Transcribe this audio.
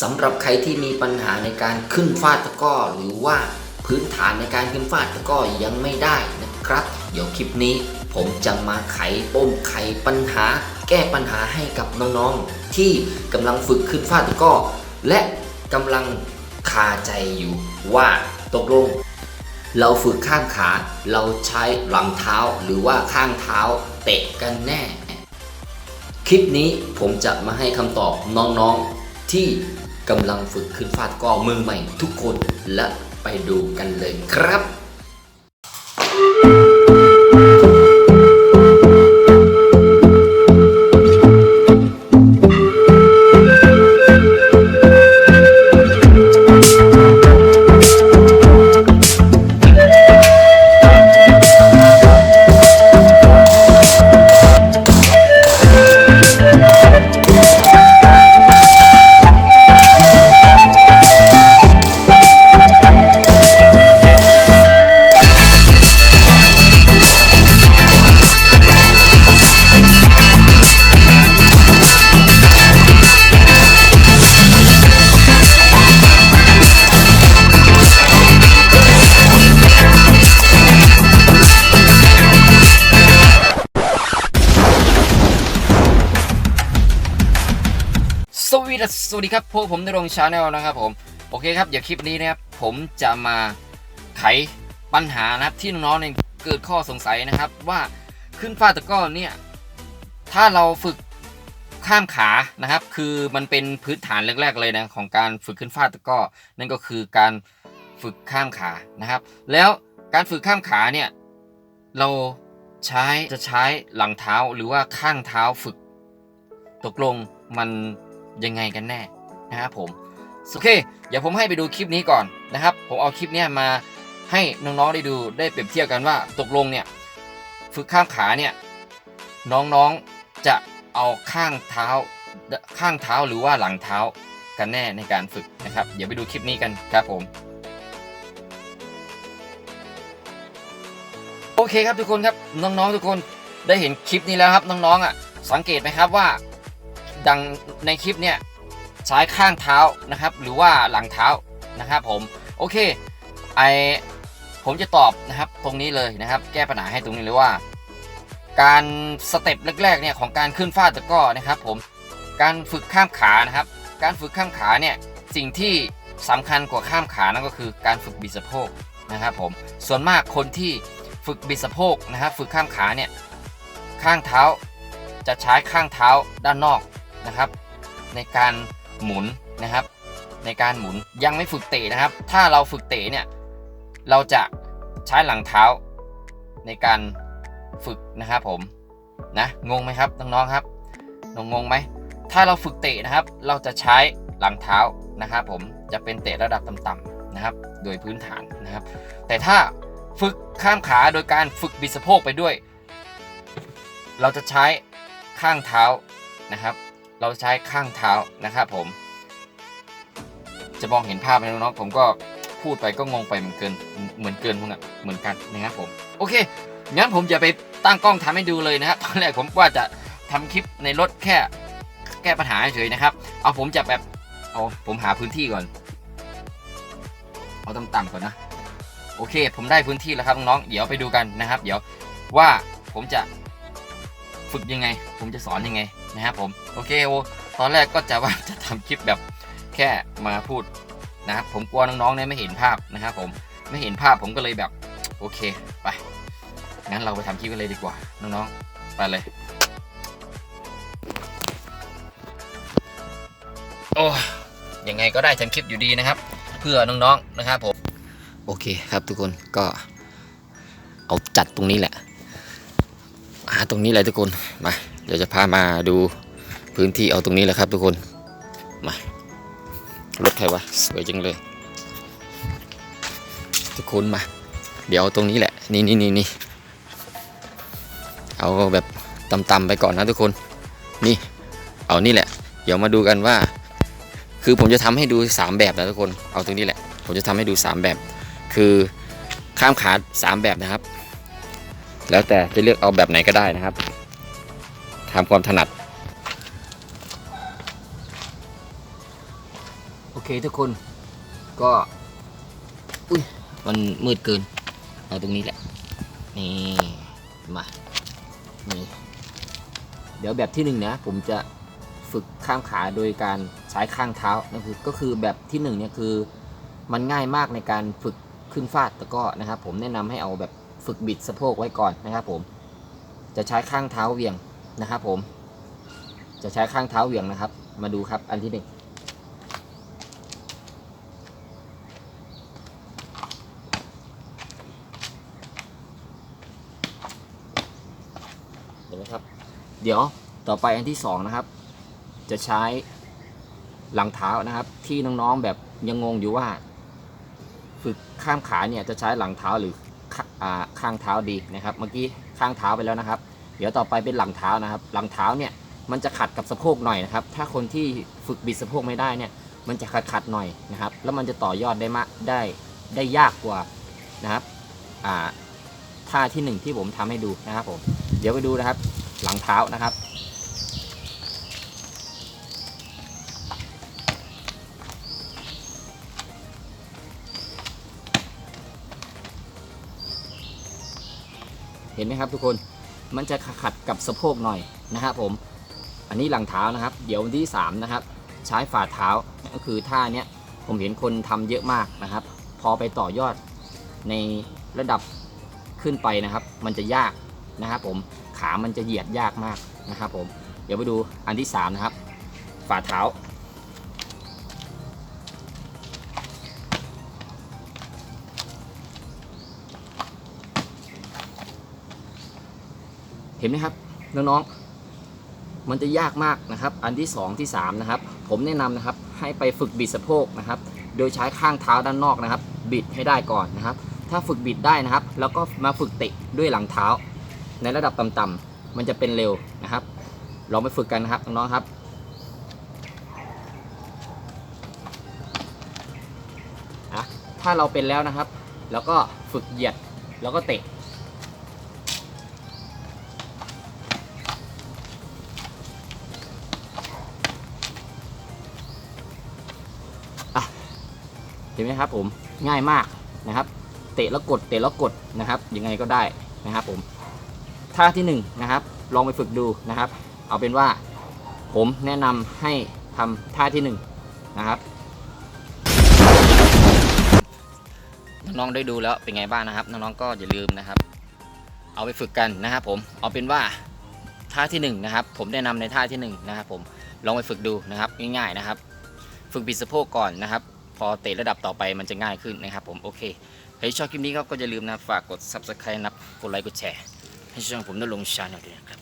สำหรับใครที่มีปัญหาในการขึ้นฟาดตะก้อ หรือว่าพื้นฐานในการขึ้นฟาดตะก้อยังไม่ได้นะครับ เดี๋ยวคลิปนี้ผมจะมาไขปมไขปัญหา แก้ปัญหาให้กับน้องๆ ที่กำลังฝึกขึ้นฟาดตะก้อ และกำลังคาใจอยู่ว่าตกลง เราฝึกข้างขา เราใช้หลังเท้าหรือว่าข้างเท้าเตะกันแน่ คลิปนี้ผมจะมาให้คำตอบน้องๆที่ กำลังฝึกขึ้นฟาดกอมือใหม่ทุกคนและไปดูกันเลยครับ วัสดีสวัสดีครับพวกผมในรงชาแนลนะครับผมโอเคครับเดี๋ยวคลิปนี้นะครับผมจะมาไขปัญหานะครับที่น้องๆเนี่ยเกิดข้อสงสัยนะครับ ว่าขึ้นฟาตะก้อเนี่ยถ้าเราฝึกข้ามขานะครับ คือมันเป็นพื้นฐานแรก ๆเลยนะของการฝึกขึ้นฟาตะก้อนั่นก็คือการฝึกข้ามขานะครับ แล้วการฝึกข้ามขาเนี่ยเราใช้จะใช้หลังเท้าหรือว่าข้างเท้าฝึก ตกลงมัน ยังไงกันแน่นะครับผมโอเคเดี๋ยวผมให้ไปดูคลิปนี้ก่อนนะครับ ผมเอาคลิปนี้มาให้น้องๆได้ดูได้เปรียบเทียบกันว่าตกลงเนี่ยฝึกข้ามขาเนี่ยน้องๆจะเอาข้างเท้าข้างเท้าหรือว่าหลังเท้ากันแน่ในการฝึกนะครับ เดี๋ยวไปดูคลิปนี้กันครับผมโอเคครับทุกคนครับน้องๆทุกคนได้เห็นคลิปนี้แล้วครับน้องๆอะสังเกตไหมครับว่า ดังในคลิปเนี่ยใช้ข้างเท้านะครับ หรือว่าหลังเท้านะครับผมโอเคไอผมจะตอบนะครับตรงนี้เลยนะครับ แก้ปัญหาให้ตรงนี้เลยว่า การสเต็ปแรกๆเนี่ยของการขึ้นฟาดตะก้อนะครับ ผมการฝึกข้ามขานะครับ การฝึกข้ามขาเนี่ยสิ่งที่สำคัญกว่าข้ามขานั่นก็คือการฝึกบิดสะโพกนะครับผมส่วนมากคนที่ฝึกบิดสะโพกนะครับ ฝึกข้ามขาเนี่ยข้างเท้าจะใช้ข้างเท้าด้านนอก นะครับ ในการหมุนนะครับ ในการหมุนยังไม่ฝึกเตะนะครับ ถ้าเราฝึกเตะเนี่ยเราจะใช้หลังเท้าในการฝึกนะครับผมนะงงไหมครับน้องๆครับน้องงงไหมถ้าเราฝึกเตะนะครับ เราจะใช้หลังเท้านะครับผมจะเป็นเตะระดับต่ำๆนะครับ โดยพื้นฐานนะครับ แต่ถ้าฝึกข้ามขาโดยการฝึกบิดสะโพกไปด้วย เราจะใช้ข้างเท้านะครับ เราใช้ข้างเท้านะครับผม จะมองเห็นภาพไหมน้องๆผมก็พูดไปก็งงไปเหมือนเกินเหมือนเกินพวกนั้นเหมือนกันนะครับผมโอเคงั้นผมจะไปตั้งกล้องทำให้ดูเลยนะครับตอนแรกผมว่าจะทำคลิปในรถแค่แก้ปัญหาเฉยนะครับ เอาผมจะแบบเอาผมหาพื้นที่ก่อน เอาต่ำๆก่อนนะ โอเค ผมได้พื้นที่แล้วครับน้องๆเดี๋ยวไปดูกันนะครับ เดี๋ยวว่าผมจะ ฝึกยังไง ผมจะสอนยังไงนะครับผมโอเคโอตอนแรกก็จะว่าจะทำคลิปแบบแค่มาพูดนะครับผมกลัวน้องๆเนี่ยไม่เห็นภาพนะครับผมไม่เห็นภาพผมก็เลยแบบโอเคไปงั้นเราไปทำคลิปกันเลยดีกว่าน้องๆไปเลยโอ้ยังไงก็ได้ทำคลิปอยู่ดีนะครับ เพื่อน้องๆนะครับผมโอเคครับทุกคนก็เอาจัดตรงนี้แหละ หาตรงนี้เลยทุกคนมาเดี๋ยวจะพามาดูพื้นที่เอาตรงนี้แหละครับทุกคนมารถใครวะสวยจังเลย ทุกคนมา เดี๋ยวตรงนี้แหละ นี่นี่นี่นี่เอาแบบต่ำๆไปก่อนนะทุกคนนี่เอานี่แหละ เดี๋ยวมาดูกันว่า คือผมจะทำให้ดู 3 แบบนะทุกคนเอาตรงนี้แหละ ผมจะทำให้ดู 3 แบบ คือข้ามขา3แบบนะครับ แล้วแต่จะเลือกเอาแบบไหนก็ได้นะครับทำความถนัด โอเคทุกคนก็อุ้ยมันมืดเกิน เอาตรงนี้แหละ นี่ มา นี่ เดี๋ยวแบบที่หนึ่งนะ ผมจะฝึกข้ามขาโดยการใช้ข้างเท้านั่นคือก็คือแบบที่หนึ่งเนี่ยคือ มันง่ายมากในการฝึกขึ้นฟาดตะก้อนะครับ ผมแนะนำให้เอาแบบ ฝึกบิดสะโพกไว้ก่อนนะครับผม จะใช้ข้างเท้าเหวี่ยงนะครับผม จะใช้ข้างเท้าเหวี่ยงนะครับ มาดูครับอันที่หนึ่งเห็นไหมครับ เดี๋ยวต่อไปอันที่สองนะครับ จะใช้หลังเท้านะครับ ที่น้องๆแบบยังงงอยู่ว่า ฝึกข้ามขาเนี่ยจะใช้หลังเท้าหรือ ข้างเท้าดีนะครับเมื่อกี้ข้างเท้าไปแล้วนะครับ เดี๋ยวต่อไปเป็นหลังเท้านะครับ หลังเท้าเนี่ยมันจะขัดกับสะโพกหน่อยนะครับ ถ้าคนที่ฝึกบิดสะโพกไม่ได้เนี่ย มันจะขัดขัดหน่อยนะครับ แล้วมันจะต่อยอดได้มากได้ได้ยากกว่านะครับอ่าท่าที่หนึ่งที่ผมทำให้ดูนะครับผม เดี๋ยวไปดูนะครับ หลังเท้านะครับ เห็นไหมครับทุกคนมันจะขัดกับสะโพกหน่อยนะครับผมอันนี้หลังเท้านะครับ เดี๋ยววันที่สามนะครับ ใช้ฝ่าเท้าก็คือท่าเนี้ยผมเห็นคนทำเยอะมากนะครับ พอไปต่อยอดในระดับขึ้นไปนะครับ มันจะยากนะครับผมขามันจะเหยียดยากมากนะครับผมเดี๋ยวไปดูอันที่สามนะครับ ฝ่าเท้า ห็นไหมครับน้องๆมันจะยากมากนะครับ อันที่ 2 ที่3นะครับผมแนะนำนะครับให้ไปฝึกบิดสะโพกนะครับ โดยใช้ข้างเท้าด้านนอกนะครับ บิดให้ได้ก่อนนะครับ ถ้าฝึกบิดได้นะครับ แล้วก็มาฝึกเตะด้วยหลังเท้า ในระดับต่ำๆมันจะเป็นเร็วนะครับลองไปฝึกกันนะครับน้องๆครับถ้าเราเป็นแล้วนะครับ แล้วก็ฝึกเหยียดแล้วก็เตะ เห็นไหมครับผมง่ายมากนะครับ เตะแล้วกดเตะแล้วกดนะครับยังไงก็ได้นะครับผมท่าที่หนึ่งนะครับลองไปฝึกดูนะครับ เอาเป็นว่าผมแนะนำให้ทำท่าที่หนึ่งนะครับน้องๆได้ดูแล้วเป็นไงบ้างนะครับน้องๆก็อย่าลืมนะครับ เอาไปฝึกกันนะครับผมเอาเป็นว่าท่าที่หนึ่งนะครับผมแนะนำในท่าที่หนึ่งนะครับผมลองไปฝึกดูนะครับง่ายๆนะครับ ฝึกบิดสะโพกก่อนนะครับ พอเตะระดับต่อไปมันจะง่ายขึ้นนะครับผมโอเคใครชอบคลิปนี้ครัก็อย่าลืมนะฝากกด subscribe นะกดไลค์กดแชร์ให้ช่องผมได้ลงชาแนลด้วยนะครับ